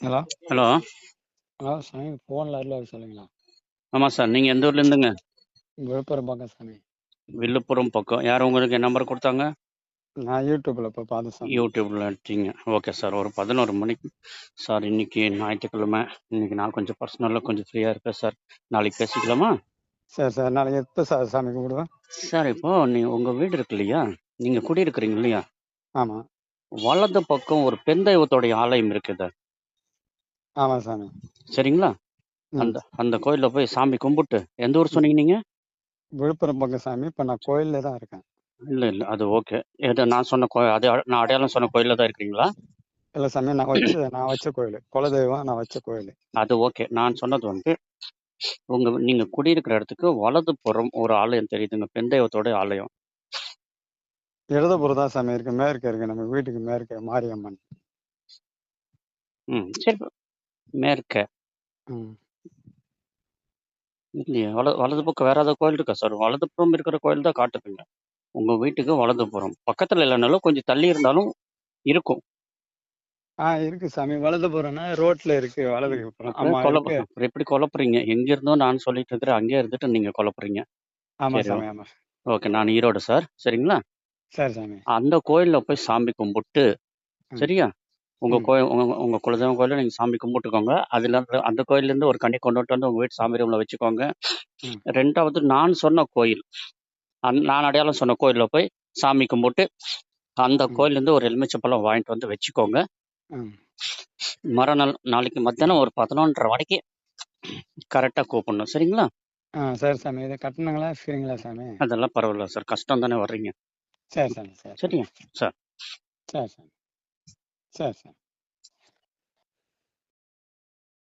Hello. Hello. Hello சாமி ஃபோனில் அருள் சொல்லுங்களா ஆமாம் சார். நீங்கள் எந்த ஊர்ல இருந்துங்க? விழுப்புரம் பக்கம் சாமி. வில்லுப்புரம் பக்கம். யார் உங்களுக்கு நம்பர் கொடுத்தாங்க? நான் யூடியூப்பில் இப்போ பார்த்தேன் சாமி யூடியூப்ல எடுத்தீங்க ஓகே சார். ஒரு பதினோரு மணிக்கு சார் இன்னைக்கு ஞாயிற்றுக்கிழமை. இன்னைக்கு நான் கொஞ்சம் பர்சனலாக கொஞ்சம் ஃப்ரீயாக இருக்கேன் சார். நாளைக்கு பேசிக்கலாமா? சரி சார். நாளைக்கு எப்போ சார் சாமி கும்பிடுவேன்? சார் இப்போ நீ உங்கள் வீடு இருக்கு இல்லையா? நீங்கள் குடியிருக்கிறீங்க இல்லையா? ஆமாம் வலது பக்கம் ஒரு பெருந்தெய்வத்தோடைய ஆலயம் இருக்குது ஆமாம் சாமி. சரிங்களா? ம். அந்த அந்த கோயிலில் போய் சாமி கும்பிட்டு எந்த ஊர் சொன்னீங்க நீங்கள் விழுப்புரம் பக்கம் சாமி இப்போ நான் கோயிலில் தான் இருக்கேன். இல்லை இல்லை அது ஓகே. எது நான் சொன்ன கோ அது நான் அடையாளம் சொன்ன கோயிலில் தான் இருக்கிறீங்களா? இல்லை சாமி நான் வச்ச நான் வச்ச கோயில். குலதெய்வம் நான் வச்ச கோயில். அது ஓகே. நான் சொன்னது வந்து உங்க நீங்க குடியிருக்கிற இடத்துக்கு வலது புறம் ஒரு ஆலயம் தெரியுதுங்க பெந்தெய்வத்தோட ஆலயம். இடதுபுறம் தான் சாமி இருக்கு மேற்கு இருக்கு நம்ம வீட்டுக்கு மேற்கு மாரியம்மன். ம் சரி. மேற்க. ம். இல்லையே வல வலது பக்கம் வேற ஏதாவது கோயில் இருக்கா சார்? வலது புறம் இருக்கிற கோயில் தான் காட்டுதுங்க. உங்க வீட்டுக்கு வலது புறம். பக்கத்துல இல்லைனாலும் கொஞ்சம் தள்ளி இருந்தாலும் இருக்கும். ஆ இருக்கு சாமி. வலதுபுறம்னா ரோட்ல இருக்கு வலது புறம். ஆமா அப்படியே இருக்கு. குழப்ப எப்படி குழப்புறீங்க எங்க இருந்தோ நான் சொல்லிட்டு இருக்கிறேன் அங்கேயே இருந்துட்டு நீங்க குழப்புறீங்க ஆமா சரி சாமி ஆமா. ஓகே நான் ஈரோடு சார். சரிங்களா? சரி சாமி. அந்த கோயில்ல போய் சாமி கும்பிட்டு ம். சரியா? உங்க ம். கோயில் உங்க உங்க குலதெய்வம் கோயில நீங்க சாமி கும்பிட்டுக்கோங்க. அதுல அந்த கோயில்ல இருந்து ஒரு கண்ணி கொண்டுட்டு வந்து உங்க வீட்டு சாமி ரூம்ல வச்சுக்கோங்க. ரெண்டாவது நான் சொன்ன கோயில். அந்த- நான் அடையாளம் சொன்ன கோயில்ல போய் சாமி கும்பிட்டு அந்த ம். கோயில்ல இருந்து ஒரு எலுமிச்சப்பழம் வாங்கிட்டு வந்து வச்சுக்கோங்க. மறுநாள் நாளைக்கு மத்தியானம் ஒரு பதினொன்றரை மணிக்கு கரெக்டா கூப்பிடணும். சரிங்களா? ஆ சரி சாமி. இது கட்டணுங்களா? ஃப்ரீங்களா சாமி? அதெல்லாம் பரவாயில்ல சார். கஷ்டம் தானே வர்றீங்க. சரி சாமி சரி. சரியா? சார். சரி சாமி. certo.